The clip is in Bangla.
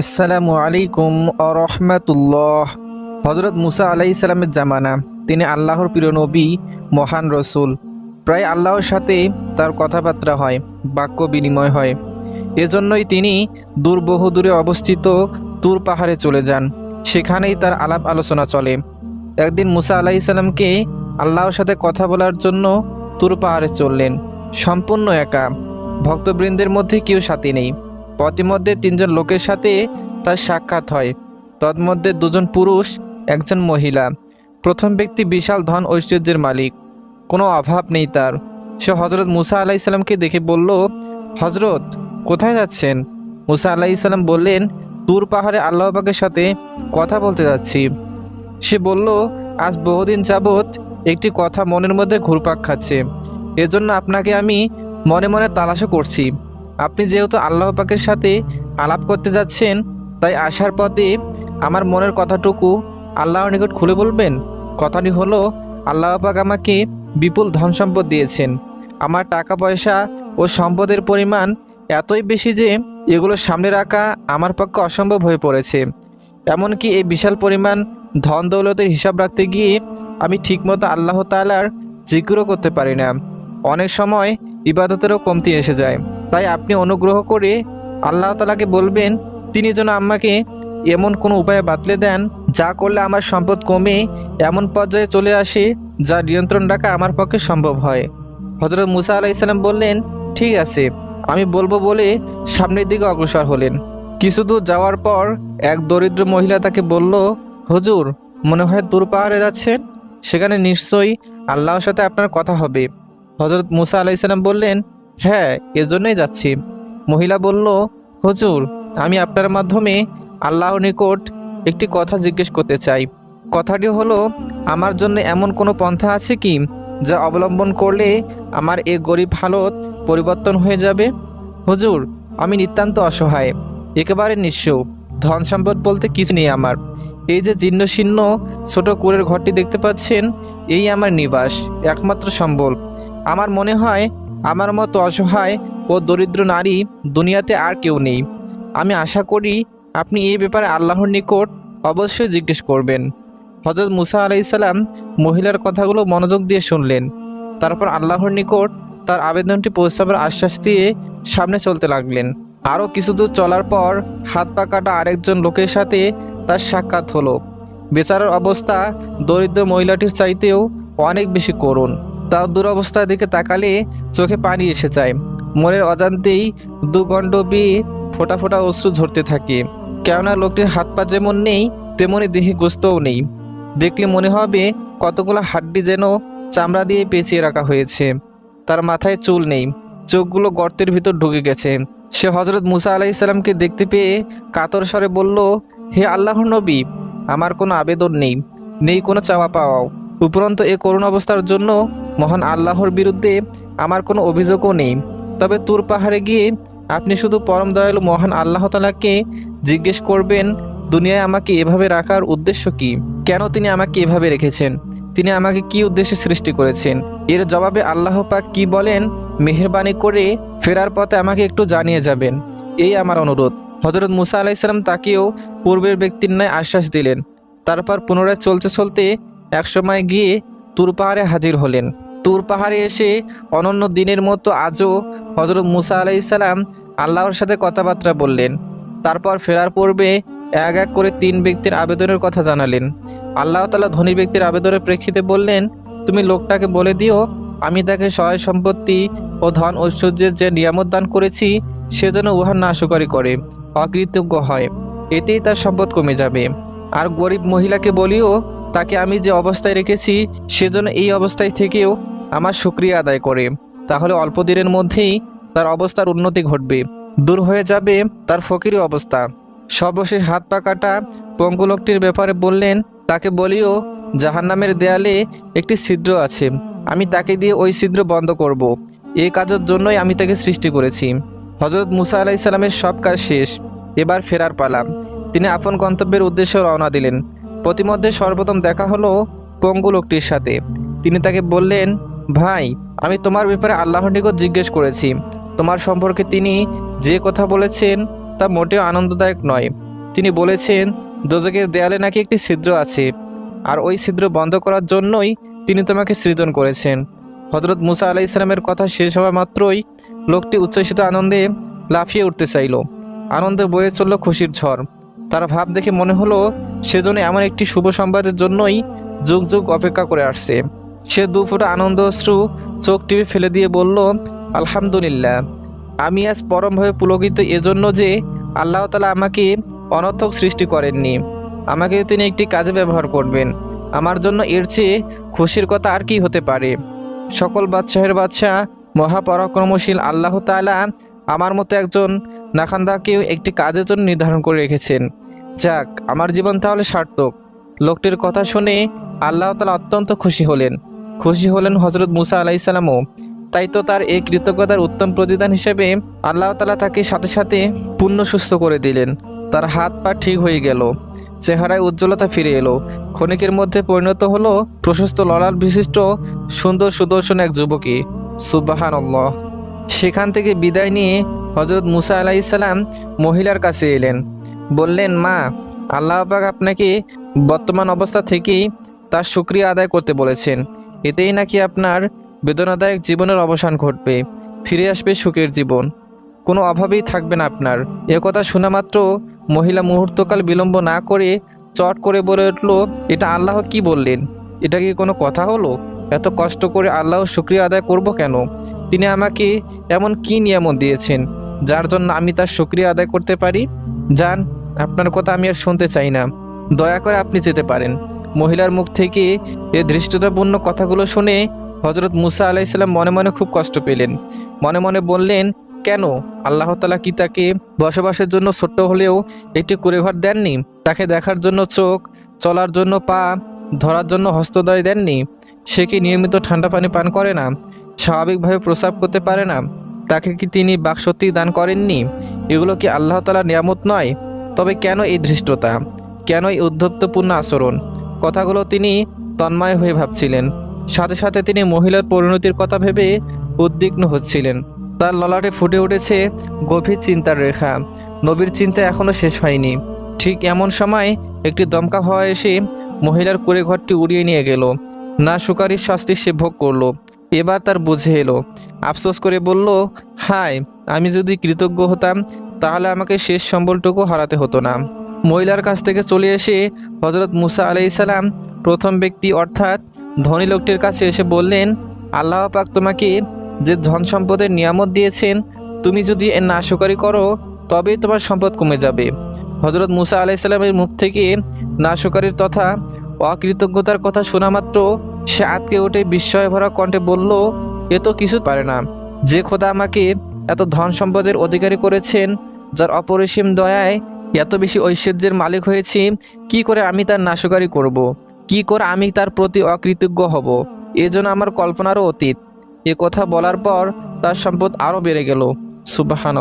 আসসালামু আলাইকুম আরহামাতুল্লাহ হজরত মুসা আলাইহিস সালামের জামানা, তিনি আল্লাহর প্রিয় নবী, মহান রসুল। প্রায় আল্লাহর সাথে তার কথাবার্তা হয়, বাক্য বিনিময় হয়। এজন্যই তিনি দূর বহু দূরে অবস্থিত তুর পাহাড়ে চলে যান, সেখানেই তার আলাপ আলোচনা চলে। একদিন মুসা আলাইহিস সালামকে আল্লাহর সাথে কথা বলার জন্য তুর পাহাড়ে চললেন, সম্পূর্ণ একা। ভক্তবৃন্দের মধ্যে কেউ সাথী নেই। পথিমধ্যে তিনজন লোকের সাথে তার সাক্ষাৎ হয়। তন্মধ্যে দুজন পুরুষ, একজন মহিলা। প্রথম ব্যক্তি বিশাল ধন ঐশ্বর্যের মালিক। কোনো অভাব নেই তার। সে হজরত মুসা আলাইসাল্লামকে দেখে বলল হজরত কোথায় যাচ্ছেন? মুসা আলাইসাল্লাম বললেন তুর পাহাড়ে আল্লাহবাগের সাথে কথা বলতে যাচ্ছি। সে বলল, আজ বহুদিন যাবৎ একটি কথা মনের মধ্যে ঘুরপাক খাচ্ছে। এজন্য আপনাকে আমি মনে মনে তালাশও করছি। আপনি যেহেতু আল্লাহ পাকের সাথে আলাপ করতে যাচ্ছেন, তাই আসার পথে আমার মনের কথাটুকু আল্লাহর নিকট খুলে বলবেন? কথাটি হলো, আল্লাহ পাক আমাকে বিপুল ধন সম্পদ দিয়েছেন। আমার টাকা পয়সা ও সম্পদের পরিমাণ এতই বেশি যে এগুলো সামনে রাখা আমার পক্ষে অসম্ভব হয়ে পড়েছে। এমনকি এই বিশাল পরিমাণ ধন দৌলতের হিসাব রাখতে গিয়ে আমি ঠিকমতো আল্লাহ তালার জিজ্ঞরও করতে পারি না। অনেক সময় ইবাদতেরও কমতি এসে যায়। তাই আপনি অনুগ্রহ করে আল্লাহ তালাকে বলবেন, তিনি যেন আমাকে এমন কোনো উপায়ে বাতলে দেন, যা করলে আমার সম্পদ কমে, এমন পর্যায়ে চলে আসে, যা নিয়ন্ত্রণ রাখা আমার পক্ষে সম্ভব হয়। হজরত মুসা আলাইসাল্লাম বললেন, ঠিক আছে, আমি বলব বলে সামনের দিকে অগ্রসর হলেন। কিছু দূর যাওয়ার পর এক দরিদ্র মহিলা তাকে বলল, হুজুর, মনে হয় দূর পাহাড়ে যাচ্ছেন? সেখানে নিশ্চয়ই আল্লাহর সাথে আপনার কথা হবে। হজরত মুসা আলাইসাল্লাম বললেন হ্যাঁ এজন্যই যাচ্ছি। মহিলা বলল, হুজুর, আমি আপনার মাধ্যমে আল্লাহ নিকট একটি কথা জিজ্ঞেস করতে চাই। কথাটি হলো, আমার জন্য এমন কোনো পন্থা আছে কি যা অবলম্বন করলে আমার এ গরিব হালত পরিবর্তন হয়ে যাবে? হুজুর, আমি নিতান্ত অসহায়, একেবারে নিঃস্ব। ধন সম্পদ বলতে কিছু নেই আমার। এই যে জীর্ণ শীর্ণ ছোট কুড়ের ঘরটি দেখতে পাচ্ছেন, এই আমার নিবাস, একমাত্র সম্বল। আমার মনে হয় আমার মতো অসহায় ও দরিদ্র নারী দুনিয়াতে আর কেউ নেই। আমি আশা করি আপনি এই ব্যাপারে আল্লাহর নিকট অবশ্যই জিজ্ঞেস করবেন। হজরত মুসা আলাইসাল্লাম মহিলার কথাগুলো মনোযোগ দিয়ে শুনলেন। তারপর আল্লাহর নিকট তার আবেদনটি পৌঁছাবার আশ্বাস দিয়ে সামনে চলতে লাগলেন। আরও কিছু দূর চলার পর হাত পা কাটা আরেকজন লোকের সাথে তার সাক্ষাৎ হলো। বেচারার অবস্থা দরিদ্র মহিলাটির চাইতেও অনেক বেশি করুণ। তার দুরবস্থার দিকে তাকালে চোখে পানি এসে যায়। মনের অজান্তেই দুগণ্ড বেয়ে ফোটা ফোটা অশ্রু ঝরতে থাকে। কেননা লোকটির হাত পা যেমন নেই তেমনই দেহে গোস্তও নেই। দেখলে মনে হবে কতগুলো হাড্ডি যেন চামড়া দিয়ে পেঁচিয়ে রাখা হয়েছে। তার মাথায় চুল নেই। চোখগুলো গর্তের ভিতর ঢুকে গেছে। সে হজরত মুসা আলাইসাল্লামকে দেখতে পেয়ে কাতর স্বরে বলল, হে আল্লাহর নবী, আমার কোনো আবেদন নেই। নেই কোনো চাওয়া পাওয়াও। উপরন্ত এ করুণ অবস্থার জন্য মহান আল্লাহর বিরুদ্ধে আমার কোনো অভিযোগও নেই। তবে তুর পাহাড়ে গিয়ে আপনি শুধু পরম দয়ালু মহান আল্লাহ তালাকে জিজ্ঞেস করবেন, দুনিয়ায় আমাকে এভাবে রাখার উদ্দেশ্য কি? কেন তিনি আমাকে এভাবে রেখেছেন? তিনি আমাকে কি উদ্দেশ্যে সৃষ্টি করেছেন? এর জবাবে আল্লাহ পাক কি বলেন? মেহরবানি করে ফেরার পথে আমাকে একটু জানিয়ে যাবেন। এই আমার অনুরোধ। হজরত মুসা আলাইসাল্লাম তাকেও পূর্বের ব্যক্তির ন্যায় আশ্বাস দিলেন। তারপর পুনরায় চলতে চলতে একসময় গিয়ে তুর পাহাড়ে হাজির হলেন। তুর পাহাড়ে এসে অনন্য দিনের মতো আজও হজরত মুসা আলাইসাল্লাম আল্লাহর সাথে কথাবার্তা বললেন। তারপর ফেরার পূর্বে এক এক করে তিন ব্যক্তির আবেদনের কথা জানালেন। আল্লাহ তালা ধনী ব্যক্তির আবেদনের প্রেক্ষিতে বললেন, তুমি লোকটাকে বলে দিও, আমি তাকে সহায় সম্পত্তি ও ধন ঐশ্বর্যের যে নিয়ামত দান করেছি, সে যেন উহার নাশকারী করে, অকৃতজ্ঞ হয়। এতেই তার সম্পদ কমে যাবে। আর গরিব মহিলাকে বলিও, তাকে আমি যে অবস্থায় রেখেছি সেজন্য এই অবস্থায় থেকেও আমার শুক্রিয়া আদায় করে। তাহলে অল্প দিনের মধ্যেই তার অবস্থার উন্নতি ঘটবে। দূর হয়ে যাবে তার ফকিরি অবস্থা। সর্বশেষ হাত পা কাটা পঙ্গু লোকটির ব্যাপারে বললেন, তাকে বলিও, জাহান্নামের দেয়ালে একটি ছিদ্র আছে। আমি তাকে দিয়ে ওই ছিদ্র বন্ধ করব। এই কাজের জন্যই আমি তাকে সৃষ্টি করেছি। হজরত মুসা আলাইসাল্লামের সব কাজ শেষ। এবার ফেরার পালা। তিনি আপন গন্তব্যের উদ্দেশ্যে রওনা দিলেন। প্রতিমধ্যে সর্বপ্রথম দেখা হলো পঙ্গু লোকটির সাথে। তিনি তাকে বললেন ভাই, আমি তোমার ব্যাপারে আল্লাহর নিকট জিজ্ঞেস করেছি। তোমার সম্পর্কে তিনি যে কথা বলেছেন তা মোটেও আনন্দদায়ক নয়। তিনি বলেছেন দোজকের দেয়ালে নাকি একটি ছিদ্র আছে, আর ওই ছিদ্র বন্ধ করার জন্যই তিনি তোমাকে সৃজন করেছেন। হজরত মুসা আলাহ ইসলামের কথা শেষ হওয়া মাত্রই লোকটি উচ্ছ্বসিত আনন্দে লাফিয়ে উঠতে চাইল। আনন্দে বয়ে চলল খুশির ঝড়। তার ভাব দেখে মনে হলো সেজন্য এমন একটি শুভ সংবাদের জন্যই যুগ যুগ অপেক্ষা করে আসছে। সে দু ফুটা আনন্দ অশ্রু চোখ টিপে ফেলে দিয়ে বলল, আলহামদুলিল্লাহ। আমি আজ পরমভাবে পুলকিত এজন্য যে আল্লাহ তালা আমাকে অনর্থক সৃষ্টি করেননি। আমাকে তিনি একটি কাজে ব্যবহার করবেন। আমার জন্য এর চেয়ে খুশির কথা আর কি হতে পারে? সকল বাদশাহের বাদশাহ, মহাপরাক্রমশীল আল্লাহ তাআলা আমার মতো একজন নাখান্দাকেও একটি কাজের জন্য নির্ধারণ করে রেখেছেন। যাক, আমার জীবন তাহলে সার্থক। লোকটির কথা শুনে আল্লাহ তালা অত্যন্ত খুশি হলেন। খুশি হলেন হজরত মুসা আলাইসাল্লামও তাই তো তার এই কৃতজ্ঞতার উত্তম প্রতিদান হিসেবে আল্লাহ তালা তাকে সাথে সাথে পূর্ণ সুস্থ করে দিলেন। তার হাত পা ঠিক হয়ে গেল। চেহারায় উজ্জ্বলতা ফিরে এলো। ক্ষণিকের মধ্যে পরিণত হলো প্রশস্ত ললাট বিশিষ্ট সুন্দর সুদর্শন এক যুবকী। সুবাহান সেখান থেকে বিদায় নিয়ে হজরত মুসা আলাইসাল্লাম মহিলার কাছে এলেন। বললেন, মা, আল্লাহ আপনাকে বর্তমান অবস্থা থেকেই তার শুক্রিয়া আদায় করতে বলেছেন। এতেই নাকি আপনার বেদনাদায়ক জীবনের অবসান ঘটবে। ফিরে আসবে সুখের জীবন। কোনো অভাবেই থাকবে না আপনার। এ কথা শোনা মাত্র মহিলা মুহূর্তকাল বিলম্ব না করে চট করে বলে উঠল, এটা আল্লাহ কি বললেন? এটা কি কোনো কথা হলো? এত কষ্ট করে আল্লাহ শুক্রিয়া আদায় করব কেন? তিনি আমাকে এমন কি নিয়ামত দিয়েছেন? যার জন্য আমি তার শুক্রিয়া আদায় করতে পারি? যান আপনার কথা আমি আর শুনতে চাই না। দয়া করে আপনি যেতে পারেন। মহিলার মুখ থেকে এ ধৃষ্টতাপূর্ণ কথাগুলো শুনে হজরত মুসা আলাইসাল্লাম মনে মনে খুব কষ্ট পেলেন। মনে মনে বললেন, কেন? আল্লাহ তালা কি তাকে বসবাসের জন্য ছোট্ট হলেও একটি কুড়েঘর দেননি? তাকে দেখার জন্য চোখ, চলার জন্য পা, ধরার জন্য হস্তদয় দেননি? সে কি নিয়মিত ঠান্ডা পানি পান করে না? স্বাভাবিকভাবে প্রস্রাব করতে পারে না? তাকে কি তিনি বাকশক্তি দান করেননি? এগুলো কি আল্লাহ তালা নিয়ামত নয়? তবে কেন এই ধৃষ্টতা? কেন এই উদ্ধত্তপূর্ণ আচরণ? কথাগুলো তিনি তন্ময় হয়ে ভাবছিলেন। সাথে সাথে তিনি মহিলার পরিণতির কথা ভেবে উদ্বিগ্ন হচ্ছিলেন। তার ললাটে ফুটে উঠেছে গভীর চিন্তার রেখা। নবীর চিন্তা এখনও শেষ হয়নি। ঠিক এমন সময় একটি দমকা হওয়া এসে মহিলার কুড়ে ঘরটি উড়িয়ে নিয়ে গেল। না, সুকারির শাস্তি সে ভোগ করল। এবার তার বুঝে এলো। আফসোস করে বলল, হায়, আমি যদি কৃতজ্ঞ হতাম, তাহলে আমাকে শেষ সম্বলটুকু হারাতে হতো না। মহিলার কাছ থেকে চলে এসে হজরত মুসা আলাইসাল্লাম প্রথম ব্যক্তি অর্থাৎ ধনী লোকটির কাছে এসে বললেন, আল্লাহ পাক তোমাকে যে ধন সম্পদের নিয়ামত দিয়েছেন, তুমি যদি এর নাশকারি করো, তবেই তোমার সম্পদ কমে যাবে। হজরত মুসা আলাইসাল্লামের মুখ থেকে নাশকারির তথা অকৃতজ্ঞতার কথা শোনা মাত্র সে আতকে উঠে বিস্ময় ভরা কণ্ঠে বলল, এ তো কিছু পারে না। যে খোদা আমাকে এত ধন সম্পদের অধিকারী করেছেন, যার অপরিসীম দয়ায় এত বেশি ঐশ্বর্যের মালিক হয়েছি, কি করে আমি তার নাশকারি করব। কি করে আমি তার প্রতি অকৃতজ্ঞ হব? এজন্য আমার কল্পনারও অতীত। এ কথা বলার পর তার সম্পদ আরও বেড়ে গেল। সুবাহান